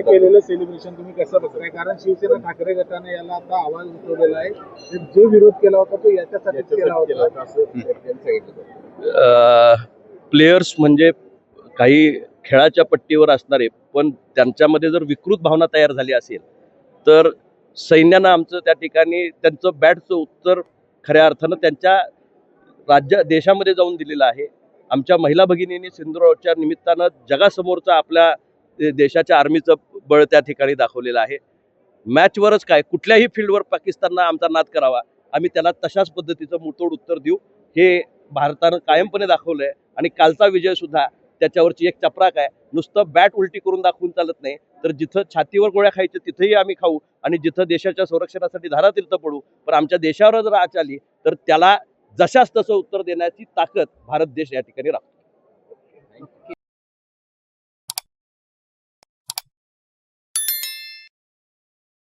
केलेलं सेलिब्रेशन तुम्ही कसं बघताय? कारण शिवसेना ठाकरे गटाने याला आता आवाज उठवलेला आहे. जो विरोध केला होता तो याच्यासाठीच केला होता. प्लेयर्स म्हणजे काही खेळाच्या पट्टीवर असणारे पण त्यांच्यामध्ये जर विकृत भावना तयार झाली असेल तर सैन्यानं आमचं त्या ठिकाणी त्यांचं बॅटचं उत्तर खऱ्या अर्थानं त्यांच्या राज्य देशामध्ये जाऊन दिलेलं आहे. आमच्या महिला भगिनींनी सिंधुरावच्या निमित्तानं जगासमोरचं आपल्या देशाच्या आर्मीचं बळ त्या ठिकाणी दाखवलेलं आहे. मॅचवरच काय कुठल्याही फील्डवर पाकिस्ताननं आमचा नाद करावा. आम्ही त्याला तशाच पद्धतीचं मुतोड उत्तर देऊ. हे भारतानं कायमपणे दाखवलं आहे आणि कालचा विजय सुद्धा त्याच्यावरची एक चपराक आहे. नुसतं बॅट उलटी करून दाखवून चालत नाही. तर जिथं छातीवर गोळ्या खायच्या तिथंही आम्ही खाऊ. आणि जिथं देशाच्या संरक्षणासाठी धारातीर्थ पडू. पण आमच्या देशावर जर आच आली तर त्याला जशाच तसं उत्तर देण्याची ताकद भारत देश या ठिकाणी राखतो.